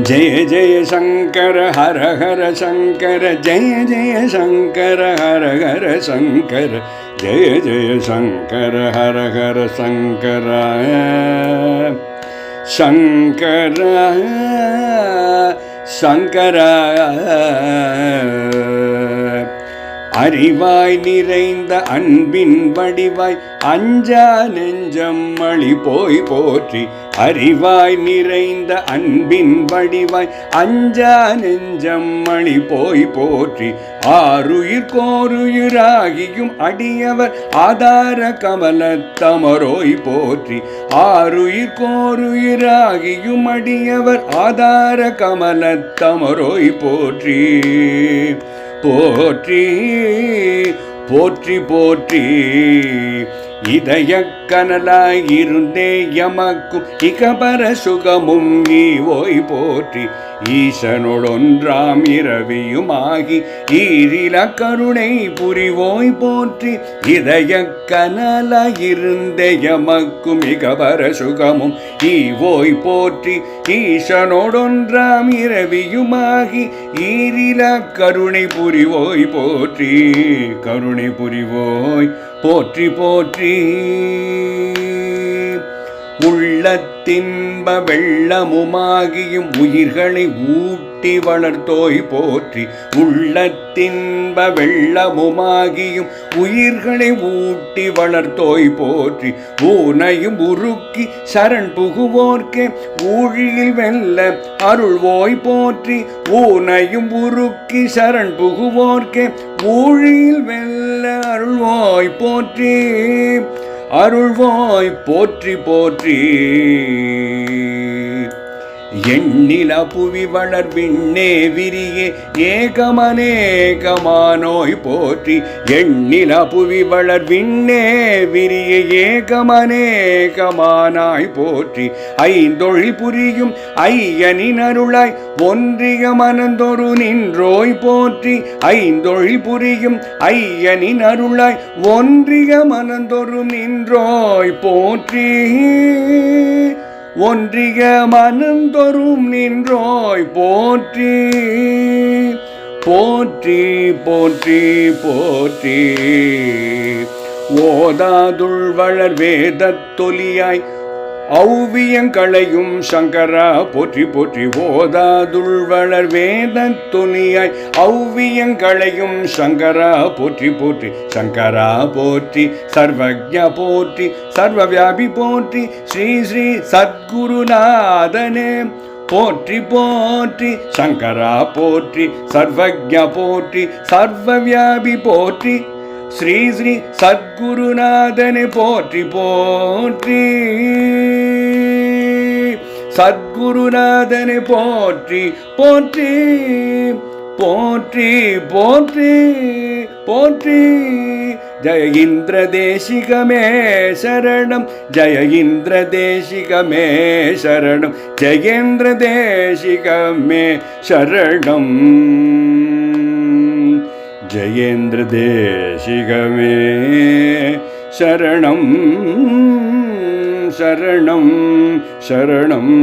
जय जय शङ्कर हर हर शङ्कर जय जय शङ्कर हर हर शङ्कर जय जय शङ्कर हर हर शङ्कर शङ्कर शङ्कर அறிவாய் நிறைந்த அன்பின் வடிவாய் அஞ்சா நெஞ்சம் மழி போய் போற்றி. அறிவாய் நிறைந்த அன்பின் வடிவாய் அஞ்சா நெஞ்சம் மழி போய் போற்றி. ஆறுயிர் கோருயிராகியும் அடியவர் ஆதார கமல தமரோய் போற்றி. ஆறுயிர் கோருயிராகியும் அடியவர் ஆதார கமல தமரோய் போற்றி. போற்றி போற்றி போற்றி. இதய கனலாயிருந்தே எமக்கும் இகபர சுகமும் ஈவோய் போற்றி. ஈசனுடொன்றாம் இரவியுமாகி ஈரில கருணை புரிவோய் போற்றி. இதய கனலாயிருந்தே எமக்கும் இகபர சுகமும் ஈவோய் போற்றி. ஈசனோடொன்றாம் இரவியுமாகி ஈரில கருணை புரிவோய் போற்றி. கருணை புரிவோய் போற்றி போற்றி. உள்ளத்தின்ப வெள்ளமுமாகியும் உயிர்களை ஊட்டி வளர்த்தோய் போற்றி உள்ளத்தின்ப வெள்ளமுமாகியும் உயிர்களை ஊட்டி வளர்த்தோய் போற்றி ஊனையும் உருக்கி சரண் புகுவோர்க்கே ஊழியில் வெல்ல அருள்வோய் போற்றி ஊனையும் உருக்கி சரண் புகுவோர்க்கே ஊழியில் வெல்ல அருள்வோய் போற்றி. அருள்வாய் போற்றி போற்றி. எண்ணில புவி வளர் விண்ணே விரியே ஏகமனேகமானோய் போற்றி. எண்ணில புவி வளர் விண்ணே விரியே ஏகமனேகமானாய் போற்றி. ஐந்தொழில் புரியும் ஐயனின் அருளாய் ஒன்றிய மனந்தொரு நின்றோய் போற்றி. ஐந்தொழில் புரியும் ஐயனின் அருளாய் ஒன்றிய மனந்தொரு நின்றோய் போற்றி. ஒன்றிய மனந்தொரும் நின்றோய் போற்றி. போற்றி போற்றி போற்றி. ஓதாதுள் வளர் வேதத் தொலியாய் ஔவியங்களையும் சங்கரா போற்றி போற்றி ஓதாதுள் வளர் வேதத் தொலியாய் ஔவியங்களையும் சங்கரா போற்றி போற்றி சங்கரா போற்றி சர்வஜ போற்றி சர்வவியாபி போற்றி ஸ்ரீ ஸ்ரீ சத்குருநாதனே போற்றி போற்றி சங்கரா போற்றி சர்வஜ போற்றி சர்வவியாபி போற்றி. ஸ்ரீ ஸ்ரீ சத்குருநாதனை போற்றி போற்றி. சத்குருநாதனை போற்றி போற்றி. போற்றி போற்றி போற்றி. ஜய இந்திர தேசிகமே சரணம். ஜய இந்திர தேசிகமே சரணம். ஜெயேந்திர தேசிகமே சரணம். ஜெயேந்திர தேசிகமே சரணம் சரணம் சரணம்.